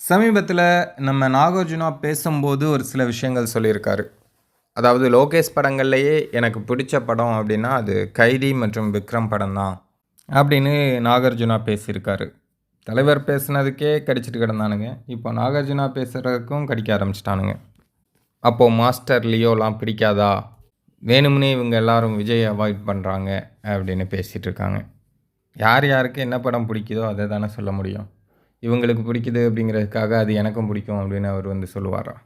சமீபத்தில் நம்ம நாகார்ஜுனா பேசும்போது ஒரு சில விஷயங்கள் சொல்லியிருக்காரு. அதாவது லோகேஷ் படங்கள்லேயே எனக்கு பிடிச்ச படம் அப்படின்னா அது கைதி மற்றும் விக்ரம் படம் தான் அப்படின்னு நாகார்ஜுனா பேசியிருக்காரு. தலைவர் பேசுனதுக்கே கடிச்சிட்டு கிடந்தானுங்க. இப்போ நாகார்ஜுனா பேசுகிறதுக்கும் கடிக்க ஆரம்பிச்சிட்டானுங்க. அப்போது மாஸ்டர் லியோலாம் பிடிக்காதா? வேணும்னே இவங்க எல்லாரும் விஜய் அவாய்ட் பண்ணுறாங்க அப்படின்னு பேசிகிட்டு இருக்காங்க. யார் யாருக்கு என்ன படம் பிடிக்குதோ அதை தானே சொல்ல முடியும். இவங்களுக்கு பிடிக்குது அப்படிங்கிறதுக்காக அது எனக்கும் பிடிக்கும் அப்படின்னு அவர் வந்து சொல்லுவாராம்.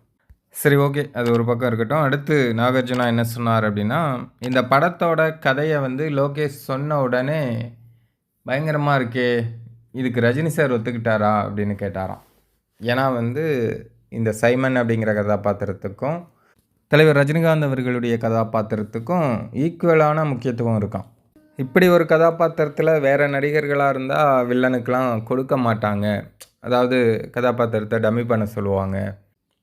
சரி ஓகே. அது ஒரு பக்கம் இருக்கட்டும். அடுத்து நாகார்ஜுனா என்ன சொன்னார் அப்படின்னா இந்த படத்தோட கதையை வந்து லோகேஷ் சொன்ன உடனே பயங்கரமாக இருக்கே இதுக்கு ரஜினி சார் ஒத்துக்கிட்டாரா அப்படின்னு கேட்டாராம். ஏன்னா வந்து இந்த சைமன் அப்படிங்கிற கதாபாத்திரத்துக்கும் தலைவர் ரஜினிகாந்த் அவர்களுடைய கதாபாத்திரத்துக்கும் ஈக்குவலான முக்கியத்துவம் இருக்கான் இப்படி ஒரு கதாபாத்திரத்தில் வேறு நடிகர்களாக இருந்தால் வில்லனுக்கெலாம் கொடுக்க மாட்டாங்க. அதாவது கதாபாத்திரத்தை டம்மி பண்ண சொல்லுவாங்க.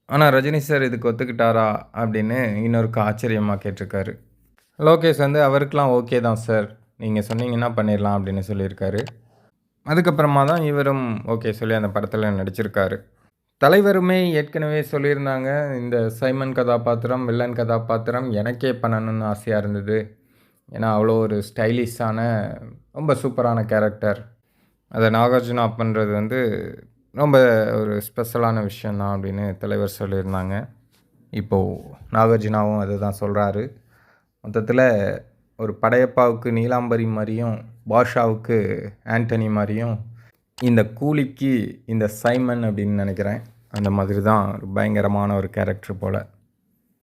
ஆனால் ரஜினி சார் இதுக்கு ஒத்துக்கிட்டாரா அப்படின்னு இன்னொருக்கு ஆச்சரியமாக கேட்டிருக்காரு. லோகேஷ் வந்து அவருக்கெலாம் ஓகே தான் சார். நீங்கள் சொன்னீங்கன்னா பண்ணிடலாம் அப்படின்னு சொல்லியிருக்காரு. அதுக்கப்புறமா தான் இவரும் ஓகே சொல்லி அந்த படத்தில் நடிச்சிருக்காரு. தலைவருமே ஏற்கனவே சொல்லியிருந்தாங்க இந்த சைமன் கதாபாத்திரம் வில்லன் கதாபாத்திரம் எனக்கே பண்ணணும்னு ஆசையாக இருந்தது. ஏன்னா அவ்வளோ ஒரு ஸ்டைலிஷான ரொம்ப சூப்பரான கேரக்டர். அதை நாகார்ஜுனா பண்ணுறது வந்து ரொம்ப ஒரு ஸ்பெஷலான விஷயந்தான் அப்படின்னு தலைவர் சொல்லியிருந்தாங்க. இப்போது நாகார்ஜுனாவும் அதை தான் சொல்கிறாரு மொத்தத்தில் ஒரு படையப்பாவுக்கு நீலாம்பரி மாதிரியும் பாஷாவுக்கு ஆண்டனி மாதிரியும் இந்த கூலிக்கு இந்த சைமன் அப்படின்னு நினைக்கிறேன். அந்த மாதிரி தான் ஒரு பயங்கரமான ஒரு கேரக்டர் போல்.